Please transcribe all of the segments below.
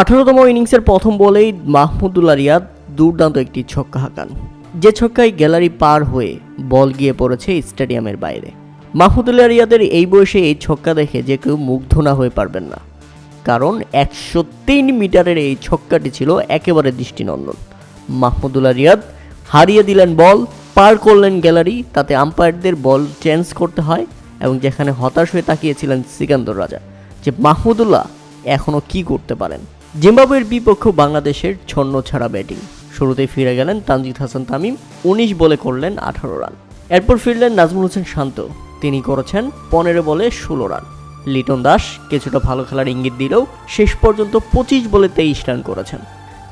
আঠারোতম ইনিংসের প্রথম বলেই মাহমুদুল্লা রিয়াদ দুর্দান্ত একটি ছক্কা হাঁকান। যে ছক্কায় গ্যালারি পার হয়ে বল গিয়ে পড়েছে স্টেডিয়ামের বাইরে। মাহমুদুল্লাহ রিয়াদের এই বয়সে এই ছক্কা দেখে যে কেউ মুগ্ধ না হয়ে পারবেন না। কারণ একশো তিন মিটারের এই ছক্কাটি ছিল একেবারে দৃষ্টিনন্দন। মাহমুদুল্লাহ রিয়াদ হারিয়ে দিলেন বল, পার করলেন গ্যালারি, তাতে আম্পায়ারদের বল চেঞ্জ করতে হয় এবং যেখানে হতাশ হয়ে তাকিয়েছিলেন সিকান্দর রাজা। যে মাহমুদুল্লাহ এখনও কি করতে পারেন? জিম্বাবুয়ের বিপক্ষ বাংলাদেশের ছন্ন ছাড়া ব্যাটিং। শুরুতেই ফিরে গেলেন তানজিদ হাসান তামিম, উনিশ বলে করলেন আঠারো রান। এরপর ফিরলেন নাজমুল হোসেন শান্ত, তিনি করেছেন পনেরো বলে ষোলো রান। লিটন দাস কিছুটা ভালো খেলার ইঙ্গিত দিলেও শেষ পর্যন্ত পঁচিশ বলে তেইশ রান করেছেন।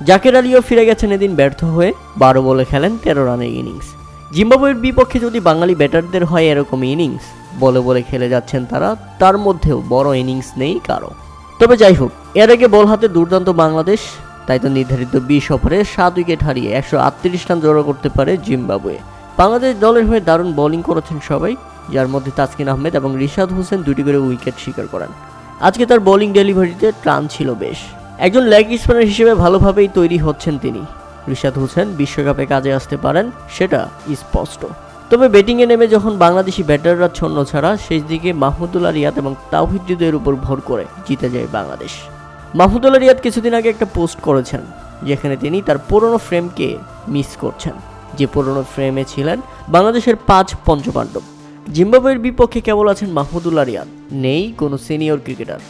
জাকের আলীও ফিরে গেছেন এদিন ব্যর্থ হয়ে বারো বলে খেলেন তেরো রানের ইনিংস। জিম্বাবুয়ের বিপক্ষে যদি বাঙালি ব্যাটারদের হয় এরকম ইনিংস, বলে বলে খেলে যাচ্ছেন তারা, তার মধ্যেও বড় ইনিংস নেই কারও। তবে যাই হোক, এর আগে বল হাতে দুর্দান্ত বাংলাদেশ, তাই তো নির্ধারিত বিশ ওভারে সাত উইকেট হারিয়ে একশো আটত্রিশ রান জড়ো করতে পারে জিম্বাবুয়ে। বাংলাদেশ দলের হয়ে দারুণ বোলিং করেছেন সবাই, যার মধ্যে তাসকিন আহমেদ এবং রিশাদ হোসেন দুটি করে উইকেট শিকার করেন। আজকে তার বোলিং ডেলিভারিতে টান ছিল বেশ। একজন লেগ স্পিনার হিসেবে ভালোভাবেই তৈরি হচ্ছেন তিনি। রিশাদ হোসেন বিশ্বকাপে কাজে আসতে পারেন, সেটা স্পষ্ট। তবে ব্যাটিংয়ে নেমে যখন বাংলাদেশি ব্যাটাররা ছন্ন ছাড়া শেষ দিকে মাহমুদুল্লাহ রিয়াদ এবং তাওহিদ হৃদয়ের উপর ভর করে জিতে যায় বাংলাদেশ। মাহমুদুল্লাহ রিয়াদ কিছুদিন আগে একটা পোস্ট করেছেন, যেখানে তিনি তার পুরনো ফ্রেমকে মিস করছেন। যে পুরনো ফ্রেমে ছিলেন বাংলাদেশের পাঁচ পঞ্চপাণ্ডব। জিম্বাবুয়ের বিপক্ষে কেবল আছেন মাহমুদুল্লাহ রিয়াদ নেই কোনো সিনিয়র ক্রিকেটার।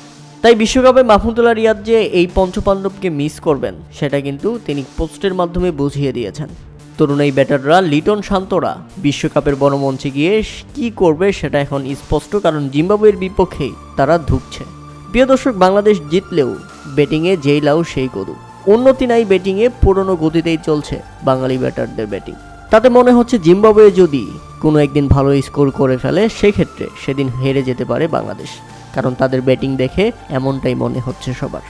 তাই বিশ্বকাপে মাহমুদুল্লাহ রিয়াদ যে এই পঞ্চপাণ্ডবকে মিস করবেন, সেটা কিন্তু তিনি পোস্টের মাধ্যমে বুঝিয়ে দিয়েছেন। তরুণ এই ব্যাটাররা লিটন শান্তরা বিশ্বকাপের বড় মঞ্চে গিয়ে কি করবে সেটা এখন স্পষ্ট, কারণ জিম্বাবুয়ের বিপক্ষেই তারা ধুকছে। প্রিয় দর্শক, বাংলাদেশ জিতলেও ব্যাটিংয়ে যেই লাউ সেই কদু উন্নতি নাই ব্যাটিংয়ে, পুরনো গতিতেই চলছে বাঙালি ব্যাটারদের ব্যাটিং। তাতে মনে হচ্ছে জিম্বাবুয়ে যদি কোনো একদিন ভালো স্কোর করে ফেলে, সেক্ষেত্রে সেদিন হেরে যেতে পারে বাংলাদেশ। কারণ তাদের ব্যাটিং দেখে এমনটাই মনে হচ্ছে সবার।